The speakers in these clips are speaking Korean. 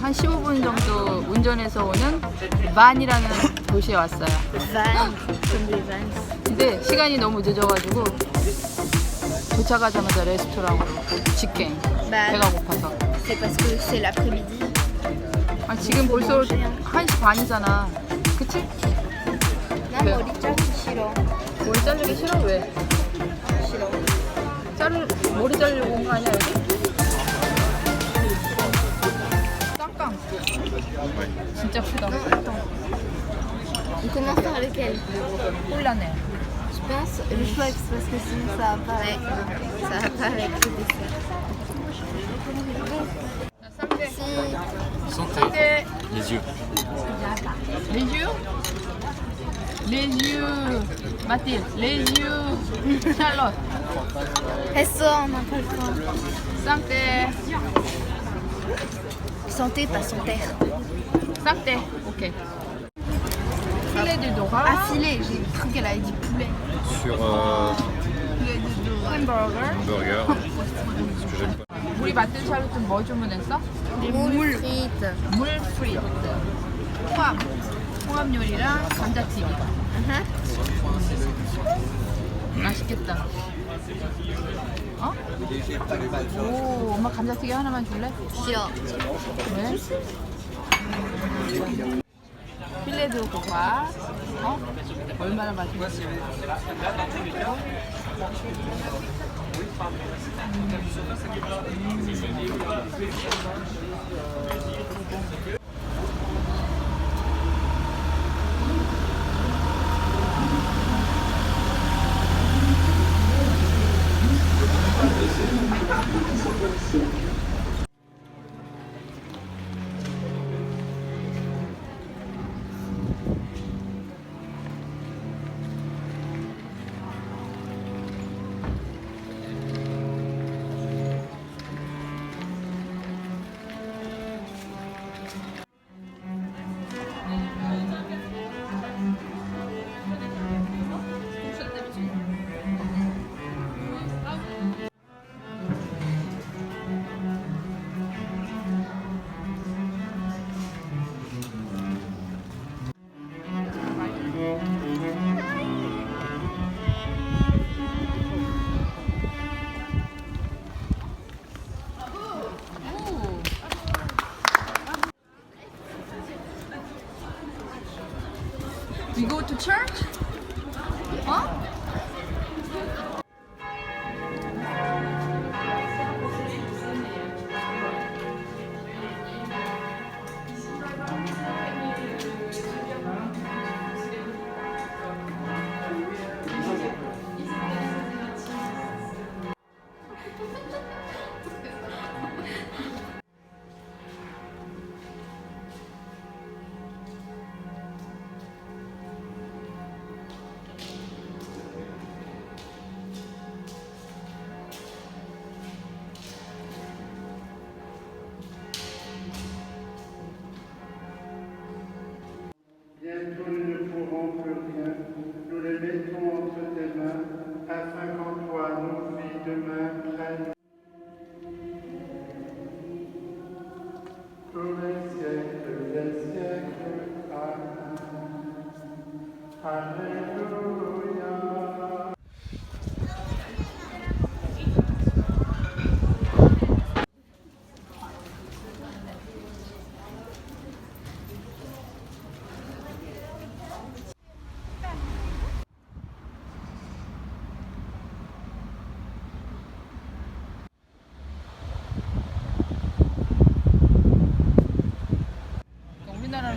한 15분 정도 운전해서 오는 반이라는 도시에 왔어요. Comme les Vans. 근데 시간이 너무 늦어가지고 도착하자마자 레스토랑으로 직행. 배가 고파서. 아, 지금 벌써 1시 반이잖아. 그치? 난 네. 머리 자르기 싫어. 머리 자르기 싫어? 왜? 싫어. 자르, 머리 자르려고 온 거 아니야, 여기? 깡깡. 진짜 크다. On commence par lequel 콜라네. Je pense le choix parce que sinon ça va pas avec, ça va pas avec le dessert. Si, Santé. Les yeux. Les yeux Les yeux Mathilde, les yeux Charlotte Resto, on n'a pas le temps. Santé Santé, pas son terre. Santé Ok. Filet de Dora. Ah, filet, j'ai cru qu'elle avait dit poulet. Sur euh, 햄버거. burger. Ce que j'aime pas. 우리 마트 샬롯은 뭐 주문했어? Moule frites. 물 프리트. 홍합. 홍합 요리랑 감자튀김. Uh-huh. 맛있겠다. 어? 오, 엄마 감자튀김 하나만 줄래? 싫어. 왜? 필레드 고가 어? 얼마나 맛있어? We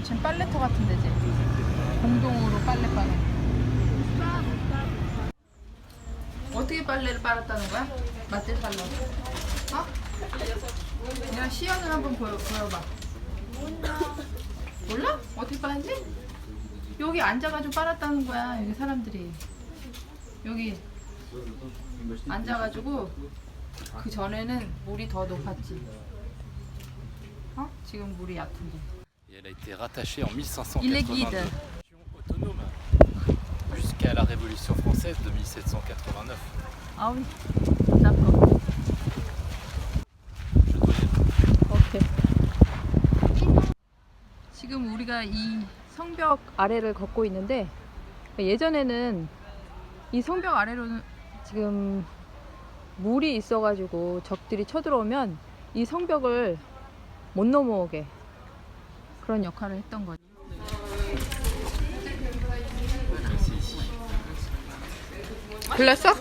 지금 빨래터 같은 데지. 공동으로 빨래 빠는. 어떻게 빨래를 빨았다는 거야? 맞대 빨래. 어? 내가 시연을 한번 보여, 보여봐. 몰라? 어떻게 빨았지? 여기 앉아가지고 빨았다는 거야. 여기 사람들이. 여기 앉아가지고 그 전에는 물이 더 높았지. 어? 지금 물이 얕은데. Et elle a été rattachée en 1582 Il est guide. autonome jusqu'à la Révolution française de 1789. Ah oui, d'accord. Ok. 우리가 이 성벽 아래를 걷고 있는데 예전에는 이 성벽 아래로는 지금 물이 있어가지고 적들이 쳐들어오면 이 성벽을 못 넘어오게 그런 역할을 했던 거죠. 골랐어?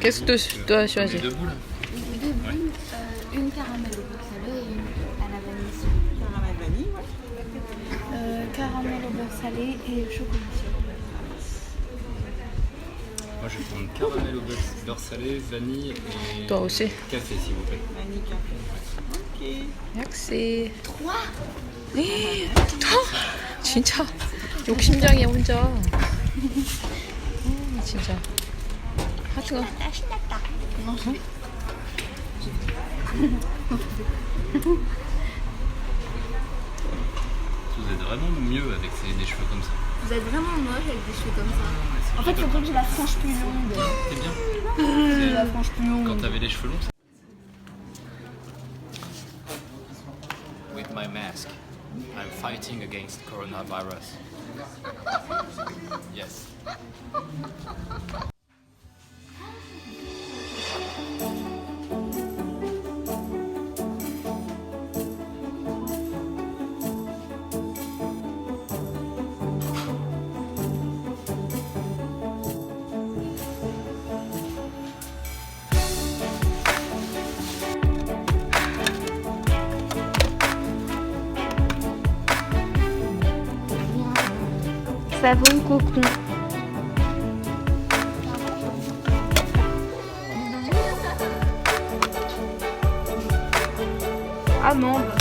Qu'est-ce que tu dois choisir Deux boules, euh, une caramel au beurre salé et une à la vanille. Caramel vanille, ouais. Euh, caramel au beurre salé et chocolat. Moi je vais prendre caramel au beurre, beurre salé, vanille et Toi aussi. café s'il vous plaît. Vanille café. Ok. 역시 trois 진짜 욕심장이야 혼자 음, 진짜 하여튼 Vous êtes vraiment mieux avec ces- des cheveux comme ça. Vous êtes vraiment moche avec des cheveux comme ça. En fait, faut que j'ai la frange plus longue. C'est bien. La frange plus longue. Quand t'avais les cheveux longs. ça- from that virus. yes. serve um cookie. Ah, não,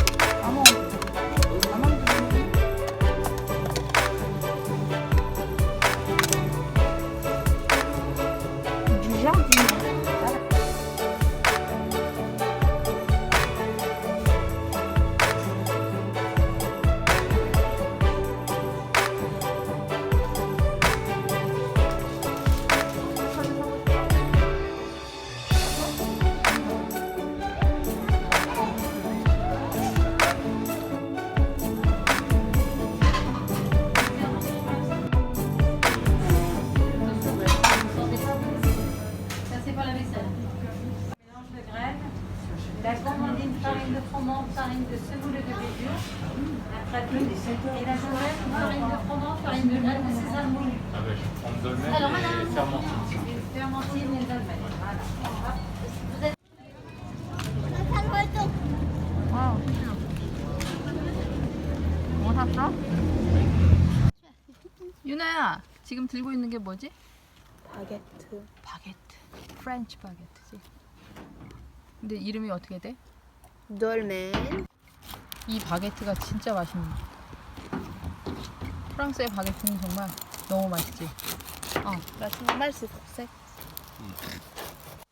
la gourmandine farine de froment, farine de semoule et de béjur, la praline, et la journée, farine de froment, farine de graines de sésame moulu. Ah bah, je vais prendre dolmen Alors, et madame, fermentine. et fermentine et dolmen. Voilà. Vous êtes 뭐 샀어? 유나야 지금 들고 있는 게 뭐지? 바게트. 바게트 프렌치 바게트지 근데 이름이 어떻게 돼? 돌멘. 이 바게트가 진짜 맛있네 프랑스의 바게트는 정말 너무 맛있지 어, normal, c'est français.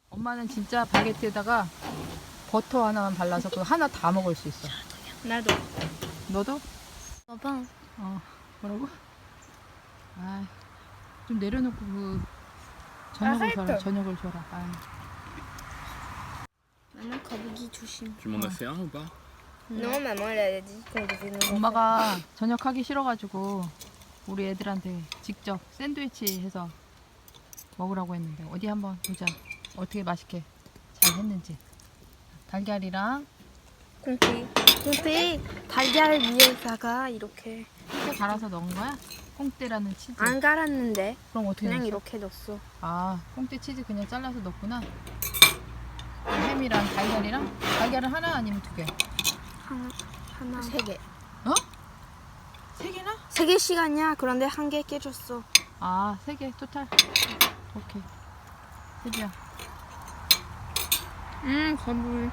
엄마는 진짜 바게트에다가 버터 하나만 발라서 그 하나 다 먹을 수 있어 나도. 너도? Enfin, 어 뭐라고? 아, 좀 내려놓고 그 저녁을. 줘라 저녁을 줘라 아, 조심. Tu m'en as fait un ou pas Non, maman, elle a dit qu'on devait nous en 엄마가 저녁 하기 싫어가지고 우리 애들한테 직접 샌드위치 해서 먹으라고 했는데 어디 한번 보자 어떻게 맛있게 잘 했는지 달걀이랑 콩테. 콩테 달걀 위에다가 이렇게 콩 갈아서 넣은 거야? 콩대라는 치즈 안 갈았는데 그럼 어떻게 그냥 넣었어? 이렇게 넣었어. 아 콩대 치즈 그냥 잘라서 넣었구나 햄이랑 달걀이랑 달걀은 하나 아니면 두 개? 하나, 하나, 세 개. 어? 세 개나? 세개 시간이야. 그런데 한 개 깨졌어. 아, 세 개 토탈. 오케이. 세비야. 음, 거북이.